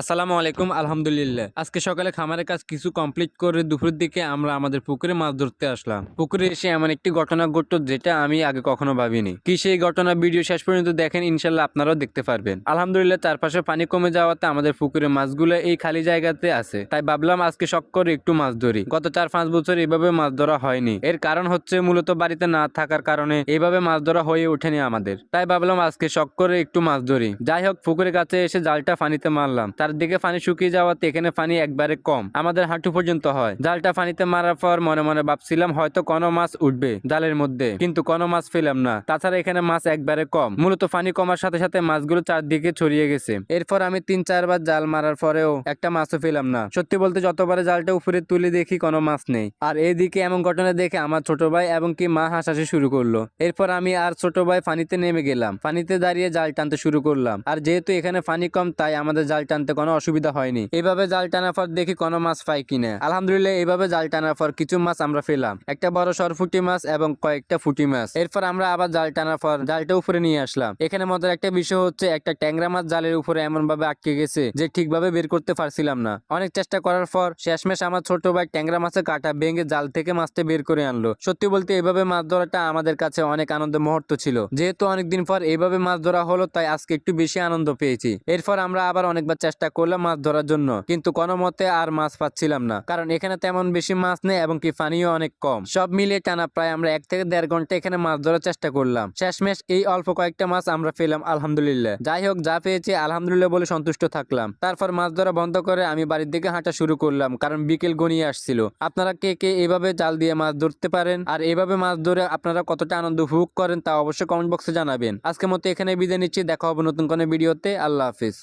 আসসালামু আলাইকুম, আলহামদুলিল্লাহ। আজকে সকালে খামারের কাজ কিছু কমপ্লিট করে দুপুরের দিকে আমরা আমাদের পুকুরে মাছ ধরতে আসলাম। পুকুরে এসে এমন একটি ঘটনা ঘটতো যেটা আমি আগে কখনো ভাবিনি। কি সেই ঘটনা ভিডিও শেষ পর্যন্ত দেখেন ইনশাল্লাহ আপনারাও দেখতে পারবেন। আলহামদুলিল্লাহ, চারপাশে পানি কমে যাওয়াতে আমাদের পুকুরে মাছগুলো এই খালি জায়গাতে আছে। তাই ভাবলাম আজকে শখ করে একটু মাছ ধরি। গত চার পাঁচ বছর এভাবে মাছ ধরা হয়নি। এর কারণ হচ্ছে মূলত বাড়িতে না থাকার কারণে এইভাবে মাছ ধরা হয়ে ওঠেনি আমাদের। তাই ভাবলাম আজকে শখ করে একটু মাছ ধরি। যাই হোক, পুকুরের কাছে এসে জালটা পানিতে মারলাম। চারদিকে পানি শুকিয়ে যাওয়াতে এখানে পানি একবারে কম। আমাদের হাঁটু পর্যন্ত হয়। জালটা পানিতে মারার পর মনে মনে ভাবছিলাম হয়তো কোনো মাছ উঠবে জালের মধ্যে, কিন্তু কোনো মাছ পেলাম না। তাছাড়া এখানে মাছ একবারে কম। মূলত পানি কমার সাথে সাথে মাছগুলো চারদিকে ছড়িয়ে গেছে। এরপর আমি তিন চারবার জাল মারার পরেও একটা মাছও পেলাম না। সত্যি বলতে যতবারে জালটা উপরে তুলে দেখি কোনো মাছ নেই। আর এইদিকে এমন ঘটনা দেখে আমার ছোট ভাই এবং কি মা হাসাহাসি শুরু করল। এরপর আমি আর ছোট ভাই পানিতে নেমে গেলাম। পানিতে দাঁড়িয়ে জাল টানতে শুরু করলাম। আর যেহেতু এখানে পানি কম, তাই আমাদের জাল টানতে কোনো অসুবিধা হয়নি। এভাবে জাল টানার পর দেখি কোনো মাছ পাই কিনা। আলহামদুলিল্লাহ এইভাবে জাল টানার পর কিছু মাছ আমরা পেলাম। একটা বড় সরফুটি মাছ এবং কয়েকটা ফুটি মাছ। এরপর আমরা আবার জাল টানার পর জালটা উপরে নিয়ে আসলাম। এখানে মজার একটা বিষয় হচ্ছে, একটা ট্যাংরা মাছ জালের উপরে এমন ভাবে আটকে গেছে যে ঠিকভাবে বের করতে পারছিলাম না। অনেক চেষ্টা করার পর শেষমেশ আমার ছোট ভাই ট্যাংরা মাছের কাটা ভেঙে জাল থেকে মাছটা বের করে আনলো। সত্যি বলতে এভাবে মাছ ধরাটা আমাদের কাছে অনেক আনন্দের মুহূর্ত ছিল। যেহেতু অনেকদিন পর এইভাবে মাছ ধরা হলো, তাই আজকে একটু বেশি আনন্দ পেয়েছি। এরপর আমরা আবার অনেকবার চেষ্টা করলাম মাছ ধরার জন্য। কিন্তু কোনো মতে আর মাছ পাচ্ছিলাম না। কারণ এখানে তেমন বেশি মাছ নেই এবং কি পানিও অনেক কম। সব মিলিয়ে টানা প্রায় আমরা এক থেকে দেড় ঘণ্টা এখানে মাছ ধরার চেষ্টা করলাম। শেষমেশ এই অল্প কয়েকটা মাছ আমরা পেলাম, আলহামদুলিল্লাহ। যাই হোক, যা পেয়েছি আলহামদুলিল্লাহ বলে সন্তুষ্ট থাকলাম। তারপর মাছ ধরা বন্ধ করে আমি বাড়ির দিকে হাঁটা শুরু করলাম, কারণ বিকেল গনিয়ে আসছিল। আপনারা কে কে এভাবে জাল দিয়ে মাছ ধরতে পারেন? আর এভাবে মাছ ধরে আপনারা কতটা আনন্দ উপভোগ করেন তা অবশ্যই কমেন্ট বক্সে জানাবেন। আজকের মতো এখানে বিদায় নিচ্ছি। দেখা হবে নতুন কোনো ভিডিওতে। আল্লাহ হাফিজ।